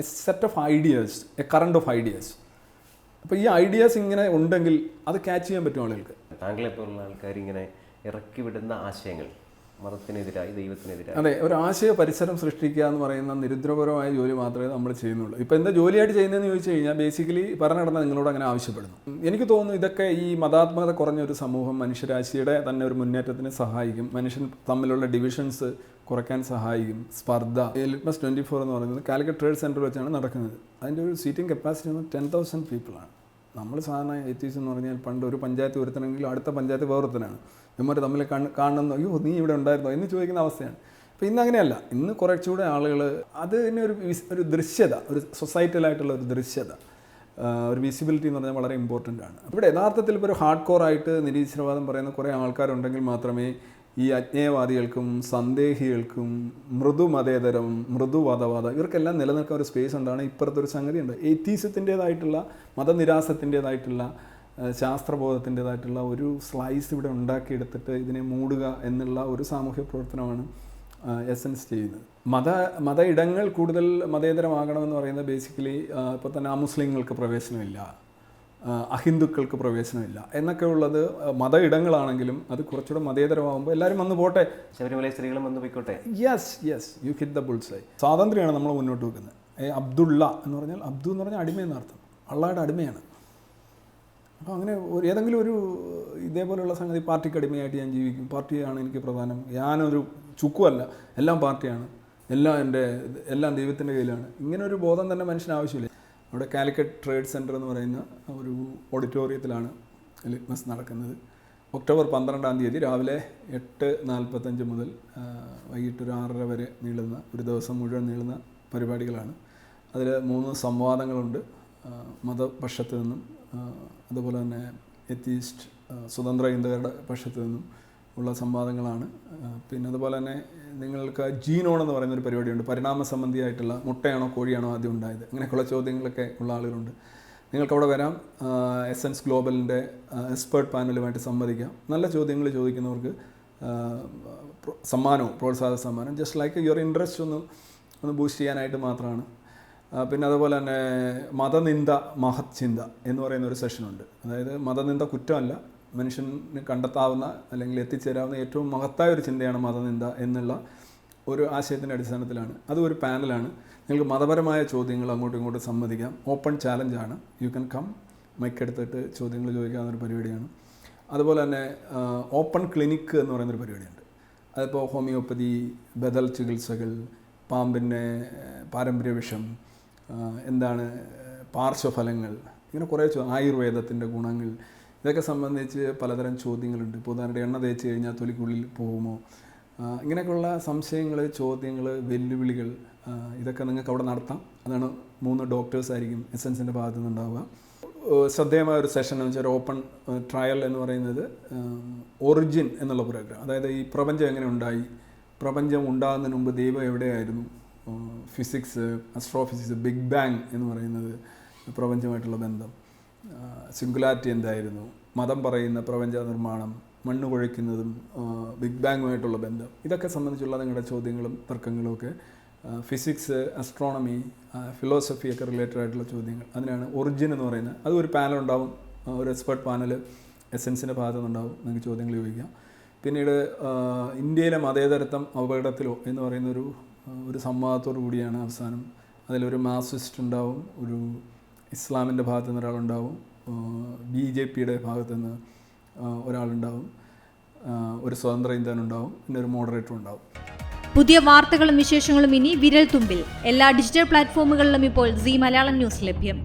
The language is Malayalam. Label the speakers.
Speaker 1: A set of ideas a current of ideas അപ്പോൾ ഈ ഐഡിയാസ് ഇങ്ങനെ ഉണ്ടെങ്കിൽ അത് ക്യാച്ച് ചെയ്യാൻ പറ്റും ആളുകൾക്ക്.
Speaker 2: താങ്കളെ പോലുള്ള ആൾക്കാർ ഇങ്ങനെ ഇറക്കി വിടുന്ന ആശയങ്ങൾ മതത്തിനെതിരായി ദൈവത്തിനെതിരായി.
Speaker 1: അതെ ഒരു ആശയ പരിസരം സൃഷ്ടിക്കുക എന്ന് പറയുന്ന നിരുദ്രപരമായ ജോലി മാത്രമേ നമ്മൾ ചെയ്യുന്നുള്ളൂ. ഇപ്പോൾ എന്താ ജോലിയായിട്ട് ചെയ്യുന്നതെന്ന് ചോദിച്ചു കഴിഞ്ഞാൽ ബേസിക്കലി ഭരണഘടന നിങ്ങളോട് അങ്ങനെ ആവശ്യപ്പെടുന്നു. എനിക്ക് തോന്നുന്നു ഇതൊക്കെ ഈ മതാത്മകത കുറഞ്ഞ ഒരു സമൂഹം മനുഷ്യരാശിയുടെ തന്നെ ഒരു മുന്നേറ്റത്തിന് സഹായിക്കും. മനുഷ്യൻ തമ്മിലുള്ള ഡിവിഷൻസ് കുറയ്ക്കാൻ സഹായിക്കും. സ്പർദ്ധ. ലിറ്റ്മസ് ട്വന്റി ഫോർ എന്ന് പറയുന്നത് കാലിക്കറ്റ് ട്രേഡ് സെന്റർ വെച്ചാണ് നടക്കുന്നത്. അതിന്റെ ഒരു സീറ്റിംഗ് കപ്പാസിറ്റി എന്ന് ടെൻ തൗസൻഡ് പീപ്പിളാണ് നമ്മൾ സാധാരണ എത്തീസ് എന്ന് പറഞ്ഞാൽ പണ്ട് ഒരു പഞ്ചായത്ത് ഒരുത്തനെങ്കിലും അടുത്ത പഞ്ചായത്ത് വേറൊരുത്തനാണ്. ഇവന്മാർ തമ്മിൽ കാണുന്നു അയ്യോ നീ ഇവിടെ ഉണ്ടായിരുന്നോ എന്ന് ചോദിക്കുന്ന അവസ്ഥയാണ്. അപ്പോൾ ഇന്ന് അങ്ങനെയല്ല. ഇന്ന് കുറച്ചുകൂടെ ആളുകൾ തന്നെ ഒരു ഒരു ദൃശ്യത ഒരു സൊസൈറ്റലായിട്ടുള്ള ഒരു ദൃശ്യത ഒരു വിസിബിലിറ്റി എന്ന് പറഞ്ഞാൽ വളരെ ഇമ്പോർട്ടന്റ് ആണ്. ഇവിടെ യഥാർത്ഥത്തിൽ ഇപ്പോൾ ഒരു ഹാർഡ് കോർ ആയിട്ട് നിരീശ്വരവാദം പറയുന്ന കുറേ ആൾക്കാരുണ്ടെങ്കിൽ മാത്രമേ ഈ അജ്ഞേയവാദികൾക്കും സന്ദേഹികൾക്കും മൃദു മതേതരം മൃദു വാദവാദം ഇവർക്കെല്ലാം നിലനിൽക്കാൻ ഒരു സ്പേസ് ഉണ്ടാണ് ഇപ്പുറത്തെ ഒരു സംഗതിയുണ്ട്. ഉണ്ട് മതനിരാസത്തിന്റേതായിട്ടുള്ള ശാസ്ത്രബോധത്തിന്റെതായിട്ടുള്ള ഒരു സ്ലൈസ് ഇവിടെ ഉണ്ടാക്കിയെടുത്തിട്ട് ഇതിനെ മൂടുക എന്നുള്ള ഒരു സാമൂഹ്യ പ്രവർത്തനമാണ് എസൻസ് ചെയ്യുന്നത്. മത മത ഇടങ്ങൾ കൂടുതൽ മതേതരമാകണമെന്ന് പറയുന്നത് ബേസിക്കലി ഇപ്പോൾ തന്നെ അമുസ്ലിങ്ങൾക്ക് പ്രവേശനമില്ല. അഹിന്ദുക്കൾക്ക് പ്രവേശനമില്ല. എന്നൊക്കെ ഉള്ളത് മത ഇടങ്ങളാണെങ്കിലും അത് കുറച്ചുകൂടെ മതേതരമാകുമ്പോൾ എല്ലാവരും വന്ന് പോട്ടെ.
Speaker 2: ശബരിമല സ്ത്രീകളും വന്ന് പോയിക്കോട്ടെ.
Speaker 1: Yes yes you hit the bullseye സ്വാതന്ത്ര്യമാണ് നമ്മൾ മുന്നോട്ട് വെക്കുന്നത്. ഏ അബ്ദുള്ള എന്ന് പറഞ്ഞാൽ അബ്ദു എന്ന് പറഞ്ഞാൽ അടിമ എന്നർത്ഥം അള്ളാഹയുടെ അടിമയാണ്. അപ്പോൾ അങ്ങനെ ഒരു ഏതെങ്കിലും ഒരു ഇതേപോലെയുള്ള സംഗതി പാർട്ടിക്ക് അടിമയായിട്ട് ഞാൻ ജീവിക്കും. പാർട്ടിയാണ് എനിക്ക് പ്രധാനം. ഞാനൊരു ചുക്കുമല്ല എല്ലാം പാർട്ടിയാണ്. എല്ലാം എന്റെ എല്ലാം ദൈവത്തിന്റെ കയ്യിലാണ്. ഇങ്ങനെ ഒരു ബോധം തന്നെ മനുഷ്യന് ആവശ്യമില്ല. അവിടെ കാലിക്കറ്റ് ട്രേഡ് സെന്റർ എന്ന് പറയുന്ന ഒരു ഓഡിറ്റോറിയത്തിലാണ് ലിറ്റ്മസ് നടക്കുന്നത്. ഒക്ടോബർ പന്ത്രണ്ടാം തീയതി രാവിലെ എട്ട് നാൽപ്പത്തഞ്ച് മുതൽ വൈകിട്ട് ഒരു ആറര വരെ നീളുന്ന ഒരു ദിവസം മുഴുവൻ നീളുന്ന പരിപാടികളാണ്. അതിൽ മൂന്ന് സംവാദങ്ങളുണ്ട് മതപക്ഷത്തു നിന്നും അതുപോലെ തന്നെ എത്തീസ്റ്റ് സ്വതന്ത്ര ഇന്ത്യയുടെ പക്ഷത്ത് നിന്നും. ഉള്ള സംവാദങ്ങളാണ്. പിന്നെ അതുപോലെ തന്നെ നിങ്ങൾക്ക് ജീനോൺ എന്ന് പറയുന്ന ഒരു പരിപാടിയുണ്ട്. പരിണാമ സംബന്ധിയായിട്ടുള്ള മുട്ടയാണോ കോഴിയാണോ ആദ്യം ഉണ്ടായത്? അങ്ങനെയൊക്കെയുള്ള ചോദ്യങ്ങളൊക്കെ ഉള്ള ആളുകളുണ്ട്. നിങ്ങൾക്ക് അവിടെ വരാം. എസൻസ് ഗ്ലോബലിന്റെ എക്സ്പേർട്ട് പാനലുമായിട്ട് സംവദിക്കാം. നല്ല ചോദ്യങ്ങൾ ചോദിക്കുന്നവർക്ക് സമ്മാനവും പ്രോത്സാഹന സമ്മാനം. ജസ്റ്റ് ലൈക്ക് യുവർ ഇൻട്രസ്റ്റ് ഒന്ന് ഒന്ന് ബൂസ്റ്റ് ചെയ്യാനായിട്ട് മാത്രമാണ്. പിന്നെ അതുപോലെ തന്നെ മതനിന്ദ മഹത് ചിന്ത എന്ന് പറയുന്ന ഒരു സെഷനുണ്ട് അതായത് മതനിന്ദ കുറ്റമല്ല മനുഷ്യന് കണ്ടെത്താവുന്ന അല്ലെങ്കിൽ എത്തിച്ചേരാവുന്ന ഏറ്റവും മഹത്തായ ഒരു ചിന്തയാണ് മതനിന്ദ എന്നുള്ള ഒരു ആശയത്തിന്റെ അടിസ്ഥാനത്തിലാണ്. അത് ഒരു പാനലാണ്. നിങ്ങൾക്ക് മതപരമായ ചോദ്യങ്ങൾ അങ്ങോട്ടും ഇങ്ങോട്ടും സമ്മതിക്കാം ഓപ്പൺ ചാലഞ്ചാണ്. യു ക്യാൻ കം മൈക്ക് എടുത്തിട്ട് ചോദ്യങ്ങൾ ചോദിക്കാവുന്ന ഒരു പരിപാടിയാണ്. അതുപോലെ തന്നെ ഓപ്പൺ ക്ലിനിക്ക് എന്ന് പറയുന്നൊരു പരിപാടിയുണ്ട്. അതിപ്പോൾ ഹോമിയോപ്പതി ബദൽ ചികിത്സകൾ പാമ്പിന്റെ പാരമ്പര്യ വിഷം എന്താണ് പാർശ്വഫലങ്ങൾ ഇങ്ങനെ കുറേ ആയുർവേദത്തിന്റെ ഗുണങ്ങൾ ഇതൊക്കെ സംബന്ധിച്ച് പലതരം ചോദ്യങ്ങളുണ്ട്. ഇപ്പോൾ ഉദാഹരണത്തിന് എണ്ണ തേച്ച് കഴിഞ്ഞാൽ തൊലിക്കുള്ളിൽ പോകുമോ? ഇങ്ങനെയൊക്കെയുള്ള സംശയങ്ങൾ ചോദ്യങ്ങൾ വെല്ലുവിളികൾ ഇതൊക്കെ നിങ്ങൾക്ക് അവിടെ നടത്താം. അതാണ് മൂന്ന് ഡോക്ടേഴ്സ് ആയിരിക്കും എസെൻസിന്റെ ഭാഗത്തു നിന്നുണ്ടാവുക ശ്രദ്ധേയമായ ഒരു സെഷൻ എന്ന് വെച്ചാൽ ഓപ്പൺ ട്രയൽ എന്ന് പറയുന്നത് ഒറിജിൻ എന്നുള്ള പ്രോഗ്രാം അതായത് ഈ പ്രപഞ്ചം എങ്ങനെ ഉണ്ടായി? പ്രപഞ്ചം ഉണ്ടാകുന്നതിന് മുമ്പ് ദൈവം എവിടെയായിരുന്നു? ഫിസിക്സ് അസ്ട്രോഫിസിക്സ് ബിഗ് ബാങ് എന്ന് പറയുന്നത് പ്രപഞ്ചമായിട്ടുള്ള ബന്ധം. സിംഗുലാരിറ്റി എന്തായിരുന്നു? മതം പറയുന്ന പ്രപഞ്ച നിർമ്മാണം മണ്ണ് കുഴയ്ക്കുന്നതും ബിഗ് ബാങ്ങുമായിട്ടുള്ള ബന്ധം. ഇതൊക്കെ സംബന്ധിച്ചുള്ള നിങ്ങളുടെ ചോദ്യങ്ങളും തർക്കങ്ങളും ഒക്കെ ഫിസിക്സ് അസ്ട്രോണമി ഫിലോസഫി ഒക്കെ റിലേറ്റഡ് ആയിട്ടുള്ള ചോദ്യങ്ങൾ. അതിനാണ് ഒറിജിൻ എന്ന് പറയുന്നത്. അത് ഒരു പാനൽ ഉണ്ടാവും. ഒരു എക്സ്പെർട്ട് പാനൽ എസെൻസിന്റെ ഭാഗത്തു നിന്നുണ്ടാവും. നിങ്ങൾക്ക് ചോദ്യങ്ങൾ ചോദിക്കാം. പിന്നീട് ഇന്ത്യയിലെ മതേതരത്വം അപകടത്തിലോ എന്ന് പറയുന്ന ഒരു ഒരു സംവാദത്തോടു കൂടിയാണ് അവസാനം. അതിലൊരു മാസിസ്റ്റ് ഉണ്ടാവും ഒരു ഇസ്ലാമിന്റെ ഭാഗത്തു നിന്ന് ഒരാളുണ്ടാവും ബി ജെ പിയുടെ ഭാഗത്തു നിന്ന് ഒരാളുണ്ടാവും ഒരു സ്വതന്ത്ര ഇന്ത്യനുണ്ടാവും പിന്നെ ഒരു മോഡറേറ്റർ ഉണ്ടാവും.
Speaker 3: പുതിയ വാർത്തകളും വിശേഷങ്ങളും ഇനി വിരൽ തുമ്പിൽ എല്ലാ ഡിജിറ്റൽ പ്ലാറ്റ്ഫോമുകളിലും ഇപ്പോൾ സി മലയാളം ന്യൂസ് ലഭ്യം.